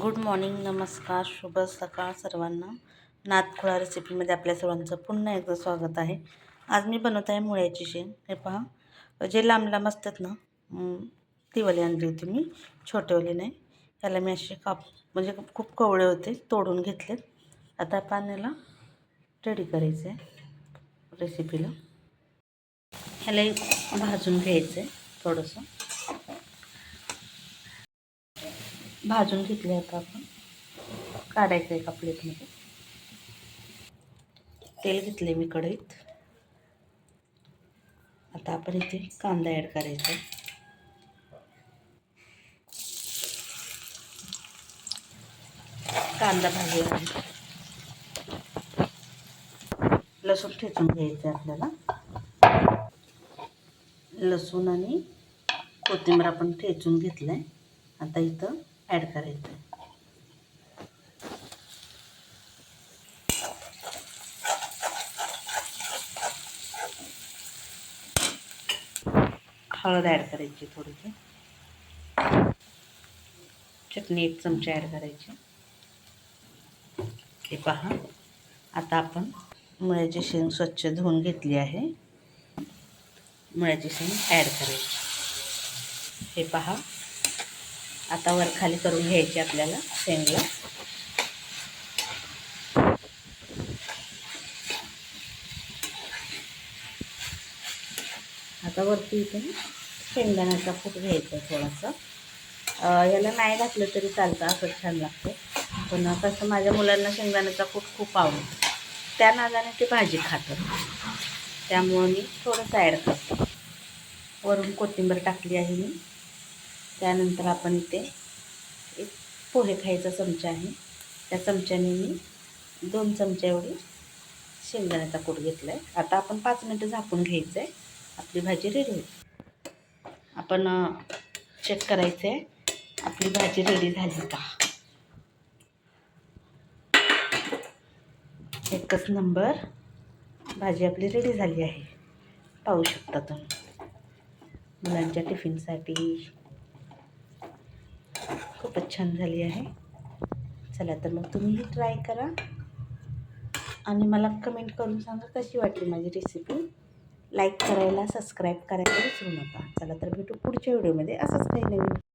Good morning नमस्कार शुभ सकाळ सर्वांना. नाथखोळा रेसिपीमध्ये आपल्या सर्वांचं पुन्हा एकदा स्वागत आहे. आज मी बनवत आहे मुळ्याची शेंग हे पहा जे लांब लांब असतात ना ती वाली आणली होती मी छोटेवाली नाही त्याला मी असे काप म्हणजे खूप कवळे होते तोडून घेतलेत. आता पाण्याला रेडी करायचं आहे रेसिपीला ह्याला भाजून घ्यायचं आहे थोडंसं. भाजून घेतले आता आपण. काढायचं एका प्लेटमध्ये. तेल घेतले मी कढईत. आता आपण इथे कांदा ॲड करायचा कांदा भाजला आहे. लसूण ठेचून घ्यायचं आहे आपल्याला. लसूण आणि कोथिंबीर आपण ठेचून घेतलं आहे आता इथं ॲड करायचं आहे. हळद ॲड करायची थोडीशी. चटणी एक चमचा ॲड करायची. हे पहा. आता आपण मुळ्याची शेंग स्वच्छ धुवून घेतली आहे. मुळ्याची शेंग ॲड करायची. हे पहा. आता वर खाली करून घ्यायची आपल्याला शेंगला. आता वरती इथे शेंगदाण्याचा फूट घ्यायचा थोडासा. याला नाही घातलं तरी चालतं असं छान लागतं. पण कसं माझ्या मुलांना शेंगदाण्याचा फूट खूप आवडतो. त्या नादाने ते भाजी खातात. त्यामुळं मी थोडंसं ॲड करतो. वरून कोथिंबीर टाकली आहे मी. त्यानंतर आपण इथे एक पोहे खायचा चमचा आहे. त्या चमच्याने मी दोन चमच्या एवढी शेंगदाण्याचा कूट घेतला आहे आता आपण पाच मिनटं झाकून घ्यायचं आहे आपली भाजी रेडी होईल. आपण चेक करायचं आहे आपली भाजी रेडी झाली का एकच नंबर भाजी आपली रेडी झाली आहे. पाहू शकता तुम्ही. मुलांच्या टिफिनसाठी खूपच छान झाली आहे. चला तर मग तुम्हीही ट्राय करा. आणि मला कमेंट करून सांगा कशी वाटली माझी रेसिपी लाईक करायला सबस्क्राईब करायला विसरू नका. चला तर भेटू पुढच्या व्हिडिओमध्ये असंच काही नवीन